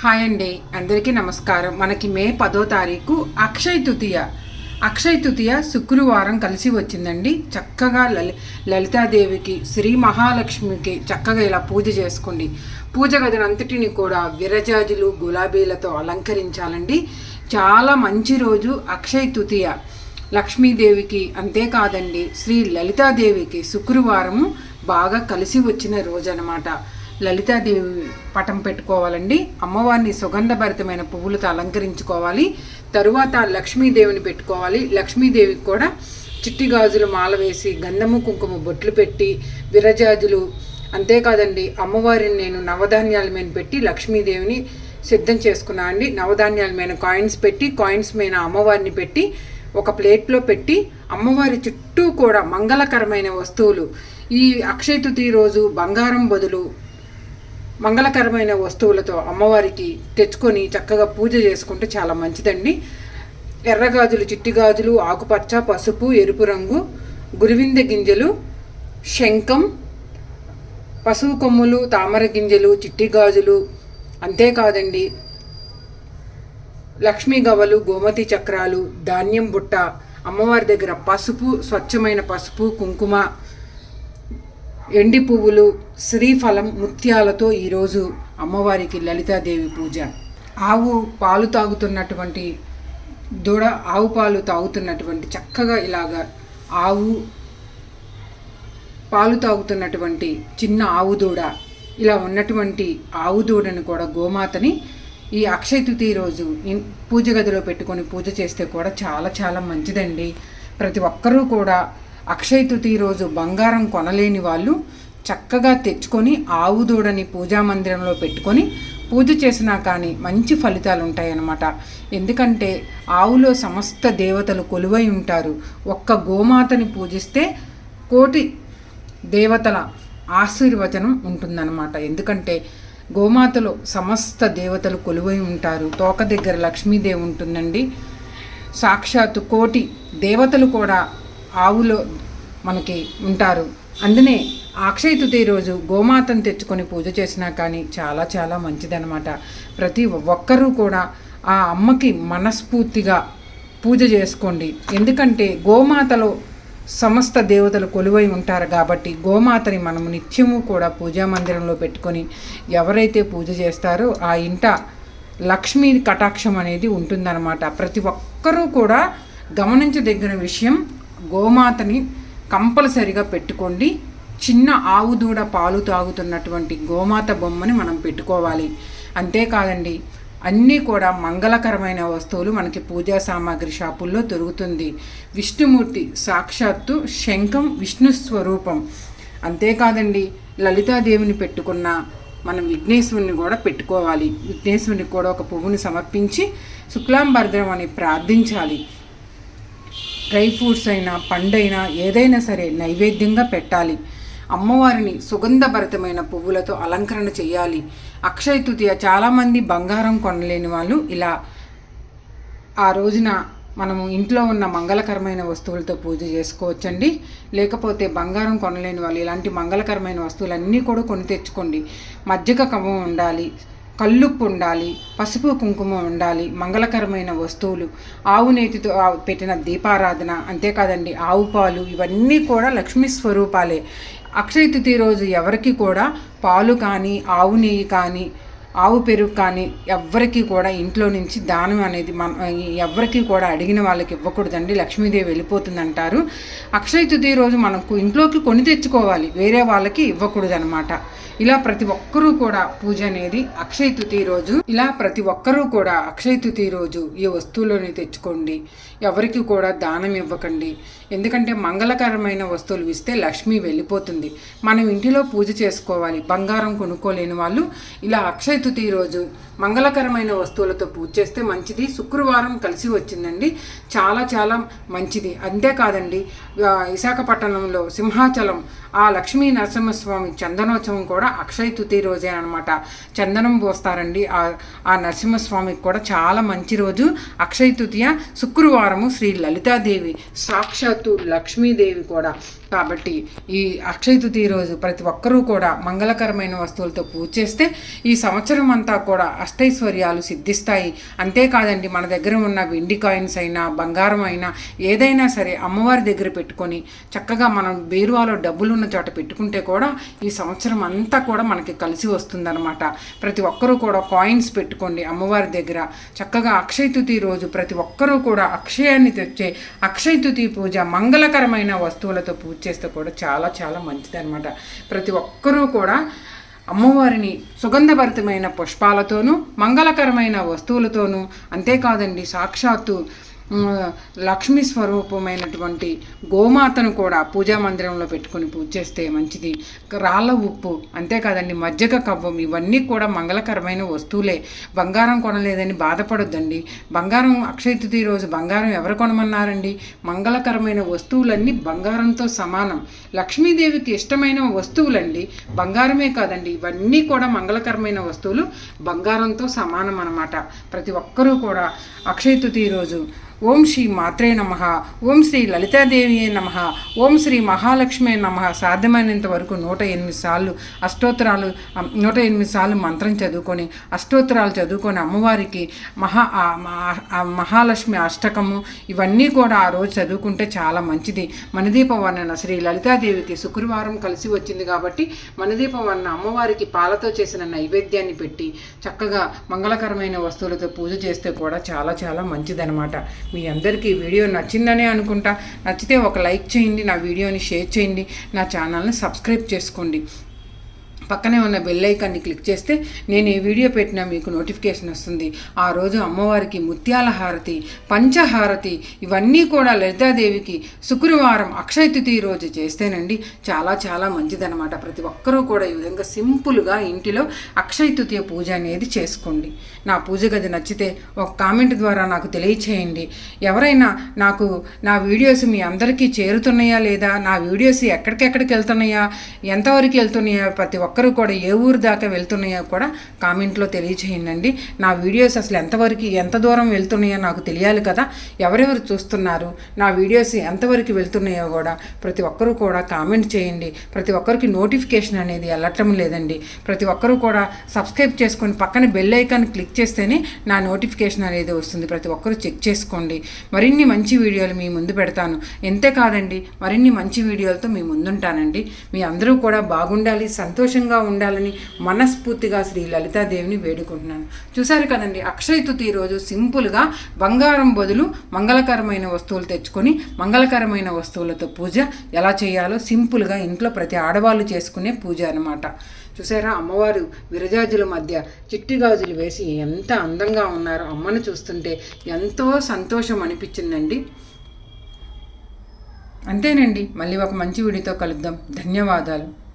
Hi అండి. అందరికీ నమస్కారం. మనకి మే పదో తారీఖు అక్షయ తృతీయ. అక్షయ తృతీయ శుక్రవారం కలిసి వచ్చిందండి. చక్కగా లలి లలితాదేవికి శ్రీ మహాలక్ష్మికి చక్కగా ఇలా పూజ చేసుకోండి. పూజ గదినంతటిని కూడా విరజాజులు గులాబీలతో అలంకరించాలండి. చాలా మంచి రోజు అక్షయ తృతీయ. లక్ష్మీదేవికి అంతేకాదండి శ్రీ లలితాదేవికి శుక్రవారము బాగా కలిసి వచ్చిన రోజు అనమాట లలితాదేవి పటం పెట్టుకోవాలండి. అమ్మవారిని సుగంధభరితమైన పువ్వులతో అలంకరించుకోవాలి. తరువాత లక్ష్మీదేవిని పెట్టుకోవాలి. లక్ష్మీదేవికి కూడా చిట్టి గాజులు మాల వేసి గంధము కుంకుమ బొట్లు పెట్టి విరజాజులు. అంతేకాదండి అమ్మవారిని నేను నవధాన్యాల మీద పెట్టి లక్ష్మీదేవిని సిద్ధం చేసుకున్నా అండి. నవధాన్యాల మీద కాయిన్స్ పెట్టి కాయిన్స్ మీద అమ్మవారిని పెట్టి ఒక ప్లేట్లో పెట్టి అమ్మవారి చుట్టూ కూడా మంగళకరమైన వస్తువులు. ఈ అక్షయ తృతీయ రోజు బంగారం బదులు మంగళకరమైన వస్తువులతో అమ్మవారికి తెచ్చుకొని చక్కగా పూజ చేసుకుంటే చాలా మంచిదండి. ఎర్రగాజులు చిట్టి గాజులు ఆకుపచ్చ పసుపు ఎరుపు రంగు గురివింద గింజలు శంఖం పసుపు కొమ్ములు తామర గింజలు చిట్టి గాజులు అంతేకాదండి. లక్ష్మీ గవలు గోమతి చక్రాలు ధాన్యం బుట్ట అమ్మవారి దగ్గర పసుపు స్వచ్ఛమైన పసుపు కుంకుమ ఎండి పువ్వులు శ్రీఫలం ముత్యాలతో ఈరోజు అమ్మవారికి లలితాదేవి పూజ. ఆవు పాలు తాగుతున్నటువంటి దూడ ఆవు పాలు తాగుతున్నటువంటి చక్కగా ఇలాగా ఆవు పాలు తాగుతున్నటువంటి చిన్న ఆవు దూడ ఇలా ఉన్నటువంటి ఆవు దూడని కూడా గోమాతని ఈ అక్షయ తృతీయ రోజు పూజ గదిలో పెట్టుకొని పూజ చేస్తే కూడా చాలా చాలా మంచిదండి. ప్రతి ఒక్కరూ కూడా అక్షయ తృతీయ రోజు బంగారం కొనలేని వాళ్ళు చక్కగా తెచ్చుకొని ఆవు దూడని పూజా మందిరంలో పెట్టుకొని పూజ చేసినా కానీ మంచి ఫలితాలు ఉంటాయన్నమాట. ఎందుకంటే ఆవులో సమస్త దేవతలు కొలువై ఉంటారు. ఒక్క గోమాతని పూజిస్తే కోటి దేవతల ఆశీర్వచనం ఉంటుందన్నమాట. ఎందుకంటే గోమాతలో సమస్త దేవతలు కొలువై ఉంటారు. తోక దగ్గర లక్ష్మీదేవి ఉంటుందండి. సాక్షాత్తు కోటి దేవతలు కూడా ఆవులో మనకి ఉంటారు. అందునే అక్షయ తృతీయ రోజు గోమాతను తెచ్చుకొని పూజ చేసినా కానీ చాలా చాలా మంచిదనమాట ప్రతి ఒక్కరూ కూడా ఆ అమ్మకి మనస్ఫూర్తిగా పూజ చేసుకోండి. ఎందుకంటే గోమాతలో సమస్త దేవతలు కొలువై ఉంటారు కాబట్టి గోమాతని మనము నిత్యము కూడా పూజా మందిరంలో పెట్టుకొని ఎవరైతే పూజ చేస్తారో ఆ ఇంట లక్ష్మీ కటాక్షం అనేది ఉంటుందన్నమాట. ప్రతి ఒక్కరూ కూడా గమనించదగిన విషయం గోమాతని కంపల్సరిగా పెట్టుకోండి. చిన్న ఆవు దూడ పాలు తాగుతున్నటువంటి గోమాత బొమ్మని మనం పెట్టుకోవాలి. అంతేకాదండి అన్నీ కూడా మంగళకరమైన వస్తువులు మనకి పూజా సామాగ్రి షాపుల్లో దొరుకుతుంది. విష్ణుమూర్తి సాక్షాత్తు శంఖం విష్ణు స్వరూపం. అంతేకాదండి లలితాదేవిని పెట్టుకున్న మనం విఘ్నేశ్వరుని కూడా పెట్టుకోవాలి. విఘ్నేశ్వరునికి కూడా ఒక పువ్వుని సమర్పించి శుక్లాంబర్ధనం అని ప్రార్థించాలి. డ్రై ఫ్రూట్స్ అయినా పండైనా ఏదైనా సరే నైవేద్యంగా పెట్టాలి. అమ్మవారిని సుగంధభరితమైన పువ్వులతో అలంకరణ చేయాలి అక్షయ తృతీయ చాలామంది బంగారం కొనలేని వాళ్ళు ఇలా ఆ రోజున మనము ఇంట్లో ఉన్న మంగళకరమైన వస్తువులతో పూజ చేసుకోవచ్చండి. లేకపోతే బంగారం కొనలేని వాళ్ళు ఇలాంటి మంగళకరమైన వస్తువులన్నీ కూడా కొని తెచ్చుకోండి. మజ్జిగ కవం ఉండాలి. కల్లుప్పు ఉండాలి పసుపు కుంకుమ ఉండాలి మంగళకరమైన వస్తువులు ఆవు నేతితో పెట్టిన దీపారాధన అంతేకాదండి ఆవు పాలు ఇవన్నీ కూడా లక్ష్మీ స్వరూపాలే. అక్షయ తృతీయ రోజు ఎవరికి కూడా పాలు కానీ ఆవు నెయ్యి కానీ ఆవు పెరుగు కానీ ఎవ్వరికీ కూడా ఇంట్లో నుంచి దానం అనేది మన ఎవ్వరికీ కూడా అడిగిన వాళ్ళకి ఇవ్వకూడదండి. లక్ష్మీదేవి వెళ్ళిపోతుంది అంటారు అక్షయ తుది రోజు మనకు ఇంట్లోకి కొని తెచ్చుకోవాలి. వేరే వాళ్ళకి ఇవ్వకూడదనమాట ఇలా ప్రతి ఒక్కరూ కూడా పూజ అనేది అక్షయ తృతీయ రోజు. ఇలా ప్రతి ఒక్కరూ కూడా అక్షయ తృతీయ రోజు ఈ వస్తువులోనే తెచ్చుకోండి. ఎవరికి కూడా దానం ఇవ్వకండి. ఎందుకంటే మంగళకరమైన వస్తువులు ఇస్తే లక్ష్మి వెళ్ళిపోతుంది. మనం ఇంటిలో పూజ చేసుకోవాలి బంగారం కొనుక్కోలేని వాళ్ళు ఇలా అక్షయ తృతీయ రోజు మంగళకరమైన వస్తువులతో పూజ చేస్తే మంచిది. శుక్రవారం కలిసి వచ్చిందండి. చాలా చాలా మంచిది. అంతేకాదండి విశాఖపట్నంలో సింహాచలం ఆ లక్ష్మీ నరసింహస్వామి చందనోత్సవం కూడా అక్షయ తృతీయ రోజే అనమాట చందనం పోస్తారండి. ఆ ఆ నరసింహస్వామికి కూడా చాలా మంచి రోజు. అక్షయ తృతీయ శుక్రవారము శ్రీ లలితాదేవి సాక్షాత్తు లక్ష్మీదేవి కూడా. కాబట్టి ఈ అక్షయ తృతీయ రోజు ప్రతి ఒక్కరూ కూడా మంగళకరమైన వస్తువులతో పూజ చేస్తే ఈ సంవత్సరం అంతా కూడా అష్టైశ్వర్యాలు సిద్ధిస్తాయి. అంతేకాదండి మన దగ్గర ఉన్న వెండి కాయిన్స్ అయినా బంగారం అయినా ఏదైనా సరే అమ్మవారి దగ్గర పెట్టుకొని చక్కగా మనం బీరువాలో డబ్బులు ఉన్న చోట పెట్టుకుంటే కూడా ఈ సంవత్సరం అంతా కూడా మనకి కలిసి వస్తుందన్నమాట. ప్రతి ఒక్కరూ కూడా కాయిన్స్ పెట్టుకోండి అమ్మవారి దగ్గర. చక్కగా అక్షయ తృతీయ రోజు ప్రతి ఒక్కరూ కూడా అక్షయాన్ని తెచ్చే అక్షయ తృతీయ పూజ మంగళకరమైన వస్తువులతో పూజ చేస్తే కూడా చాలా చాలా మంచిది అనమాట ప్రతి ఒక్కరూ కూడా అమ్మవారిని సుగంధభరితమైన పుష్పాలతోనూ మంగళకరమైన వస్తువులతోనూ అంతేకాదండి సాక్షాత్తు లక్ష్మీ స్వరూపమైనటువంటి గోమాతను కూడా పూజా మందిరంలో పెట్టుకొని పూజ చేస్తే మంచిది. రాళ్ళ ఉప్పు అంతేకాదండి మజ్జిగ కవ్వం ఇవన్నీ కూడా మంగళకరమైన వస్తువులే. బంగారం కొనలేదని బాధపడొద్దండి. బంగారం అక్షయ తృతీయ రోజు బంగారం ఎవరు కొనమన్నారండి? మంగళకరమైన వస్తువులన్నీ బంగారంతో సమానం. లక్ష్మీదేవికి ఇష్టమైన వస్తువులండి బంగారమే కాదండి. ఇవన్నీ కూడా మంగళకరమైన వస్తువులు బంగారంతో సమానం అన్నమాట ప్రతి ఒక్కరూ కూడా అక్షయ తృతీయ రోజు ఓం శ్రీ మాత్రే నమ. ఓం శ్రీ లలితాదేవి నమ. ఓం శ్రీ మహాలక్ష్మి నమ. సాధ్యమైనంత వరకు నూట ఎనిమిది సార్లు అష్టోత్తరాలు నూట ఎనిమిది సార్లు మంత్రం చదువుకొని అష్టోత్తరాలు చదువుకొని అమ్మవారికి మహా మా- మహాలక్ష్మి అష్టకము ఇవన్నీ కూడా ఆ రోజు చదువుకుంటే చాలా మంచిది. మనదీప వర్ణన శ్రీ లలితాదేవికి శుక్రవారం కలిసి వచ్చింది కాబట్టి మనదీప వర్ణ అమ్మవారికి పాలతో చేసిన నైవేద్యాన్ని పెట్టి చక్కగా మంగళకరమైన వస్తువులతో పూజ చేస్తే కూడా చాలా చాలా మంచిదనమాట మీ అందరికీ వీడియో నచ్చిందనే అనుకుంటా. నచ్చితే ఒక లైక్ చేయండి నా వీడియోని షేర్ చేయండి నా ఛానల్ని సబ్స్క్రైబ్ చేసుకోండి. పక్కనే ఉన్న బెల్ ఐకాన్ని క్లిక్ చేస్తే నేను ఈ వీడియో పెట్టినా మీకు నోటిఫికేషన్ వస్తుంది. ఆ రోజు అమ్మవారికి ముత్యాల హారతి పంచహారతి ఇవన్నీ కూడా లలితాదేవికి శుక్రవారం అక్షయ తృతీయ రోజు చేస్తేనండి చాలా చాలా మంచిదనమాట ప్రతి ఒక్కరూ కూడా ఈ విధంగా సింపుల్గా ఇంటిలో అక్షయ తృతీయ పూజ అనేది చేసుకోండి. నా పూజ గది నచ్చితే ఒక కామెంట్ ద్వారా నాకు తెలియచేయండి. ఎవరైనా నాకు నా వీడియోస్ మీ అందరికీ చేరుతున్నాయా లేదా నా వీడియోస్ ఎక్కడికెక్కడికి వెళ్తున్నాయా ఎంతవరకు వెళ్తున్నాయా ప్రతి ఒక్క ఒక్కరు కూడా ఏ ఊరు దాకా వెళ్తున్నాయో కూడా కామెంట్లో తెలియచేయండి. నా వీడియోస్ అసలు ఎంతవరకు ఎంత దూరం వెళ్తున్నాయో నాకు తెలియాలి కదా. ఎవరెవరు చూస్తున్నారు? నా వీడియోస్ ఎంతవరకు వెళ్తున్నాయో కూడా ప్రతి ఒక్కరూ కూడా కామెంట్ చేయండి. ప్రతి ఒక్కరికి నోటిఫికేషన్ అనేది వెళ్ళటం లేదండి. ప్రతి ఒక్కరూ కూడా సబ్స్క్రైబ్ చేసుకొని పక్కన బెల్ ఐకాన్ క్లిక్ చేస్తేనే నా నోటిఫికేషన్ అనేది వస్తుంది. ప్రతి ఒక్కరూ చెక్ చేసుకోండి. మరిన్ని మంచి వీడియోలు మీ ముందు పెడతాను. ఎంతే కాదండి మరిన్ని మంచి వీడియోలతో మీ ముందుంటానండి. మీ అందరూ కూడా బాగుండాలి సంతోషంగా ఉండాలని మనస్ఫూర్తిగా శ్రీ లలితాదేవిని వేడుకుంటున్నాను. చూశారు కదండి అక్షయ తృతీయ రోజు సింపుల్గా బంగారం బదులు మంగళకరమైన వస్తువులు తెచ్చుకొని మంగళకరమైన వస్తువులతో పూజ ఎలా చేయాలో సింపుల్గా ఇంట్లో ప్రతి ఆడవాళ్ళు చేసుకునే పూజ అనమాట చూసారా అమ్మవారు విరజాజుల మధ్య చిట్టి గాజులు వేసి ఎంత అందంగా ఉన్నారో అమ్మను చూస్తుంటే ఎంతో సంతోషం అనిపించిందండి. అంతేనండి మళ్ళీ ఒక మంచి వీడియోతో కలుద్దాం. ధన్యవాదాలు.